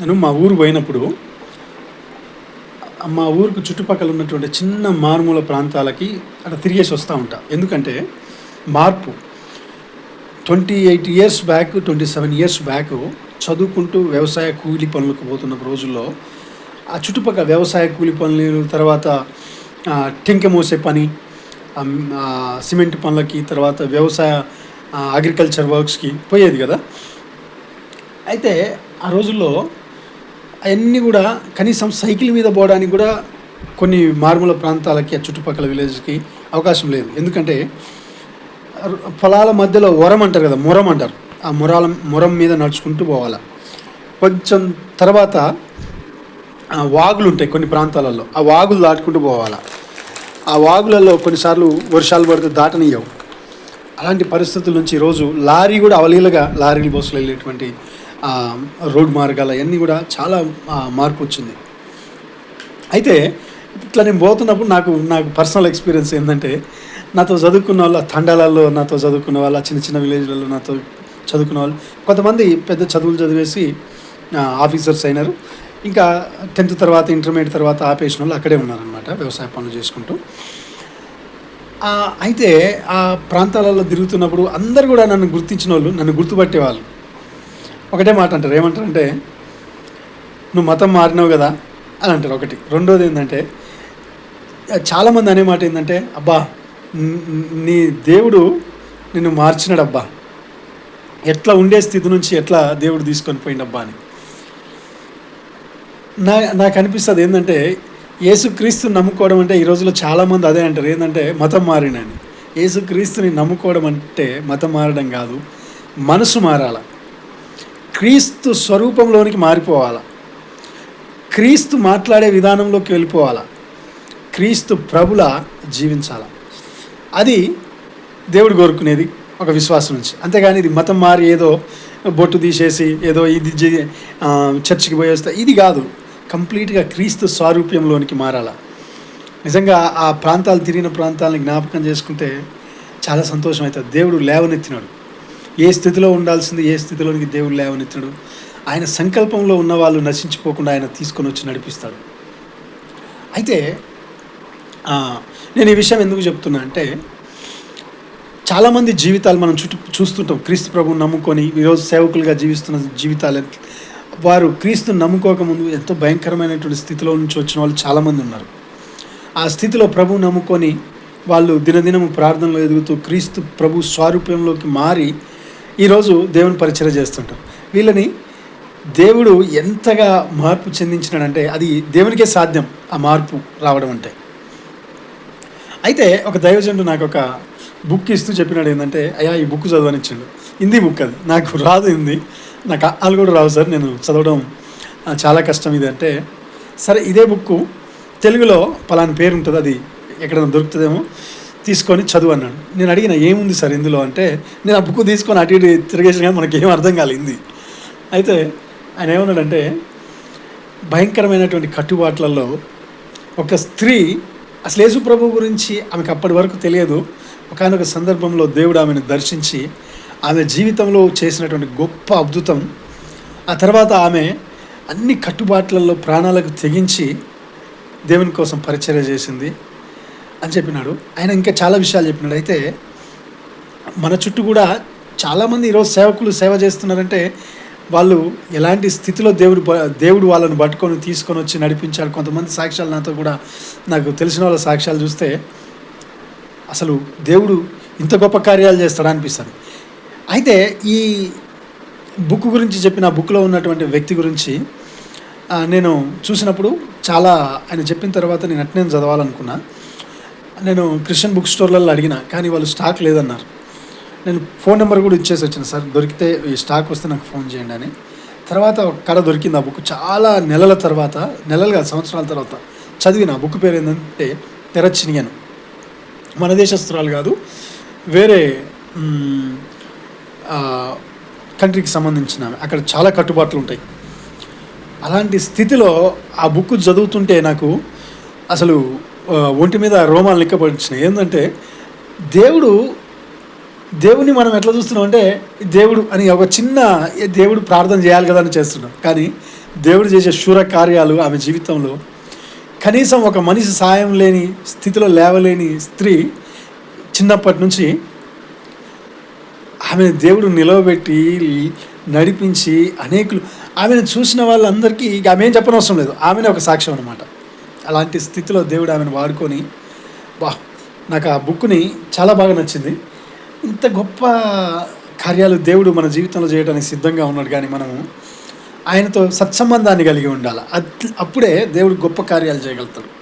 నేను మా ఊరు పోయినప్పుడు మా ఊరికి చుట్టుపక్కల ఉన్నటువంటి చిన్న మారుమూల ప్రాంతాలకి అక్కడ తిరిగేసి వస్తూ ఉంటా. ఎందుకంటే మార్పు. Twenty eight years back twenty seven years back చదువుకుంటూ వ్యవసాయ కూలి పనులకు పోతున్న రోజుల్లో ఆ చుట్టుపక్కల వ్యవసాయ కూలి పనులు తర్వాత టెంక మోసే పని సిమెంట్ పనులకి తర్వాత వ్యవసాయ అగ్రికల్చర్ వర్క్స్కి పోయేది కదా. అయితే ఆ రోజుల్లో అవన్నీ కూడా కనీసం సైకిల్ మీద పోవడానికి కూడా కొన్ని మారుమూల ప్రాంతాలకి చుట్టుపక్కల విలేజ్కి అవకాశం లేదు. ఎందుకంటే పొలాల మధ్యలో వరం అంటారు కదా మొరం అంటారు. ఆ మొరాల మొరం మీద నడుచుకుంటూ పోవాలి. కొంచెం తర్వాత ఆ వాగులు ఉంటాయి కొన్ని ప్రాంతాలలో ఆ వాగులు దాటుకుంటూ పోవాలి. ఆ వాగులలో కొన్నిసార్లు వర్షాలు పడితే దాటనియ్యవు. అలాంటి పరిస్థితుల నుంచి ఈరోజు లారీ కూడా అవలీలగా లారీలు బస్సులు వెళ్ళేటువంటి రోడ్ మార్గాలు అవన్నీ కూడా చాలా మార్పు వచ్చింది. అయితే ఇట్లా నేను పోతున్నప్పుడు నాకు నాకు పర్సనల్ ఎక్స్పీరియన్స్ ఏంటంటే నాతో చదువుకున్న వాళ్ళు ఆ తండాలలో నాతో చదువుకున్న వాళ్ళు చిన్న చిన్న విలేజ్లలో నాతో చదువుకున్న వాళ్ళు కొంతమంది పెద్ద చదువులు చదివేసి ఆఫీసర్స్ అయినారు. ఇంకా టెన్త్ తర్వాత ఇంటర్మీడియట్ తర్వాత ఆపేసిన వాళ్ళు అక్కడే ఉన్నారనమాట వ్యవసాయ పనులు చేసుకుంటూ. అయితే ఆ ప్రాంతాలలో తిరుగుతున్నప్పుడు అందరు కూడా నన్ను గుర్తించిన వాళ్ళు నన్ను గుర్తుపట్టేవాళ్ళు. ఒకటే మాట అంటారు. ఏమంటారంటే నువ్వు మతం మారినావు కదా అని అంటారు ఒకటి. రెండోది ఏంటంటే చాలామంది అనే మాట ఏంటంటే అబ్బా నీ దేవుడు నిన్ను మార్చినాడు అబ్బా ఎట్లా ఉండే స్థితి నుంచి ఎట్లా దేవుడు తీసుకొని పోయిండబ్బా అని. నా నాకు అనిపిస్తుంది ఏంటంటే యేసుక్రీస్తు నమ్ముకోవడం అంటే ఈ రోజుల్లో చాలామంది అదే అంటారు. ఏంటంటే మతం మారినని. యేసుక్రీస్తుని నమ్ముకోవడం అంటే మతం మారడం కాదు మనసు మారాల. క్రీస్తు స్వరూపంలోనికి మారిపోవాలా? క్రీస్తు మాట్లాడే విధానంలోకి వెళ్ళిపోవాలా? క్రీస్తు ప్రభుల జీవించాల? అది దేవుడు కోరుకునేది ఒక విశ్వాసం నుంచి. అంతేగాని ఇది మతం మారి ఏదో బొట్టు తీసేసి ఏదో ఇది చర్చికి పోయి వస్తే ఇది కాదు. కంప్లీట్గా క్రీస్తు స్వారూప్యంలోనికి మారాల? నిజంగా ఆ ప్రాంతాలు తిరిగిన ప్రాంతాలను జ్ఞాపకం చేసుకుంటే చాలా సంతోషం అవుతుంది. దేవుడు లేవనెత్తినాడు. ఏ స్థితిలో ఉండాల్సింది ఏ స్థితిలోనికి దేవుడు లేవనెత్తడు. ఆయన సంకల్పంలో ఉన్న వాళ్ళు నశించిపోకుండా ఆయన తీసుకొని వచ్చి నడిపిస్తాడు. అయితే నేను ఈ విషయం ఎందుకు చెప్తున్నా అంటే చాలామంది జీవితాలు మనం చుట్టూ చూస్తుంటాం. క్రీస్తు ప్రభు నమ్ముకొని ఈరోజు సేవకులుగా జీవిస్తున్న జీవితాలు వారు క్రీస్తుని నమ్ముకోకముందు ఎంతో భయంకరమైనటువంటి స్థితిలో నుంచి వచ్చిన వాళ్ళు చాలామంది ఉన్నారు. ఆ స్థితిలో ప్రభువు నమ్ముకొని వాళ్ళు దినదినము ప్రార్థనలో ఎదుగుతూ క్రీస్తు ప్రభు స్వారూప్యంలోకి మారి ఈరోజు దేవుని పరిచయం చేస్తుంటారు వీళ్ళని దేవుడు ఎంతగా మార్పు చెందించినాడంటే అది దేవునికే సాధ్యం ఆ మార్పు రావడం అంటే. అయితే ఒక దైవజనుడు నాకు ఒక బుక్ ఇస్తూ చెప్పినాడు ఏంటంటే అయ్యా ఈ బుక్ చదవనిచ్చిండు. హిందీ బుక్ అది. నాకు రాదు హిందీ. నాకు వాళ్ళు కూడా రావు సార్. నేను చదవడం చాలా కష్టం ఇది అంటే సరే ఇదే బుక్ తెలుగులో పలాని పేరు ఉంటుంది అది ఎక్కడైనా దొరుకుతుందేమో. తీసుకొని చదువు అన్నాడు. నేను అడిగిన ఏముంది సార్ ఇందులో? అంటే నేను ఆ బుక్ తీసుకొని అటు ఇటు తిరిగేసిన కానీ మనకి ఏం అర్థం కాలేదు. అయితే ఆయన ఏమన్నాడంటే భయంకరమైనటువంటి కట్టుబాట్లలో ఒక స్త్రీ అసలు యేసుప్రభు గురించి ఆమెకు అప్పటి వరకు తెలియదు. ఒకనొక సందర్భంలో దేవుడు ఆమెను దర్శించి ఆమె జీవితంలో చేసినటువంటి గొప్ప అద్భుతం ఆ తర్వాత ఆమె అన్ని కట్టుబాట్లలో ప్రాణాలకు తెగించి దేవుని కోసం పరిచర్య చేసింది. అని చెప్పినాడు. ఆయన ఇంకా చాలా విషయాలు చెప్పినాడు. అయితే మన చుట్టూ కూడా చాలామంది ఈరోజు సేవకులు సేవ చేస్తున్నారంటే వాళ్ళు ఎలాంటి స్థితిలో దేవుడు దేవుడు వాళ్ళని పట్టుకొని తీసుకొని వచ్చి నడిపించాడు కొంతమంది సాక్ష్యాలు నాతో కూడా నాకు తెలిసిన వాళ్ళ సాక్ష్యాలు చూస్తే అసలు దేవుడు ఇంత గొప్ప కార్యాలు చేస్తాడా అనిపిస్తుంది. అయితే ఈ బుక్ గురించి చెప్పిన బుక్లో ఉన్నటువంటి వ్యక్తి గురించి నేను చూసినప్పుడు చాలా ఆయన చెప్పిన తర్వాత నేను అట్నే చదవాలనుకున్నా. నేను క్రిస్టియన్ బుక్ స్టోర్లలో అడిగిన కానీ వాళ్ళు స్టాక్ లేదన్నారు. నేను ఫోన్ నెంబర్ కూడా ఇచ్చేసి వచ్చాను సార్ దొరికితే ఈ స్టాక్ వస్తే నాకు ఫోన్ చేయండి అని. తర్వాత కడ దొరికింది ఆ బుక్ చాలా నెలల తర్వాత నెలలు కాదు సంవత్సరాల తర్వాత చదివిన ఆ బుక్ పేరు ఏంటంటే తెరచినియను. మన దేశస్తురాలు కాదు వేరే కంట్రీకి సంబంధించిన అక్కడ చాలా కట్టుబాట్లు ఉంటాయి. అలాంటి స్థితిలో ఆ బుక్ చదువుతుంటే నాకు అసలు ఒంటి మీద రోమాలు నిక్కబడిచ్చినాయి ఏంటంటే దేవుడు దేవుని మనం ఎట్లా చూస్తున్నాం అంటే దేవుడు అని ఒక చిన్న దేవుడు ప్రార్థన చేయాలి కదా అని చేస్తున్నాం. కానీ దేవుడు చేసే శూర కార్యాలు ఆమె జీవితంలో కనీసం ఒక మనిషి సాయం లేని స్థితిలో లేవలేని స్త్రీ చిన్నప్పటి నుంచి ఆమెను దేవుడు నిలవబెట్టి నడిపించి అనేకులు ఆమెను చూసిన వాళ్ళందరికీ ఆమె ఏం చెప్పనవసరం లేదు. ఆమెనే ఒక సాక్ష్యం అనమాట అలాంటి స్థితిలో దేవుడు ఆమెను వాడుకొని బా నాకు ఆ బుక్ని చాలా బాగా నచ్చింది. ఇంత గొప్ప కార్యాలు దేవుడు మన జీవితంలో చేయడానికి సిద్ధంగా ఉన్నాడు కానీ మనము ఆయనతో సత్సంబంధాన్ని కలిగి ఉండాలి? అప్పుడే దేవుడు గొప్ప కార్యాలు చేయగలుగుతాడు.